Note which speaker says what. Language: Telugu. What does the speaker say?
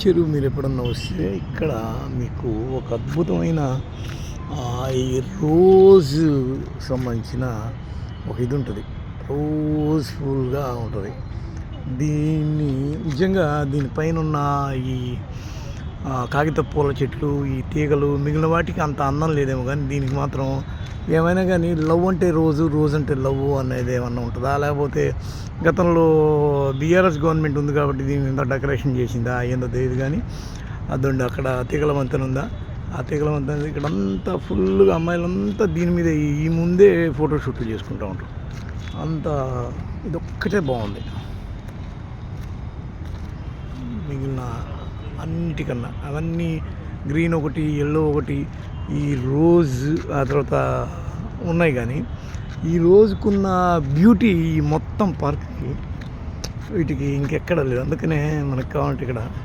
Speaker 1: చెరువు మీరు ఎప్పుడన్నా వస్తే ఇక్కడ మీకు ఒక అద్భుతమైన ఈ రోజు సంబంధించిన ఒక ఇది ఉంటుంది. రోజ్ ఫుల్గా ఉంటుంది. దీన్ని నిజంగా దీనిపైన ఉన్న ఈ కాగిత పూల చెట్లు ఈ తీగలు మిగిలిన వాటికి అంత అందం లేదేమో కానీ దీనికి మాత్రం ఏమైనా కానీ లవ్ అంటే రోజు రోజు అంటే లవ్ అనేది ఏమన్నా ఉంటుందా? లేకపోతే గతంలో బీఆర్ఎస్ గవర్నమెంట్ ఉంది కాబట్టి దీని ఇంత డెకరేషన్ చేసిందా? ఏందో తెలియదు కానీ అదండి అక్కడ తీగల వంతెన ఉందా? ఆ తీగల వంతెన ఇక్కడ అంతా ఫుల్గా అమ్మాయిలంతా దీని మీద ఈ- ముందే ఫోటోషూట్లు చేసుకుంటూ ఉంటారు. అంత ఇదొక్కటే బాగుంది. మిగిలిన అన్నిటికన్నా. అవన్నీ గ్రీన్ ఒకటి ఎల్లో ఒకటి ఈ రోజ్ ఆ తర్వాత ఉన్నాయి కానీ ఈ రోజుకున్న బ్యూటీ ఈ మొత్తం పార్క్కి వీటికి ఇంకెక్కడ లేదు. అందుకనే మనకు కావాలంటే ఇక్కడ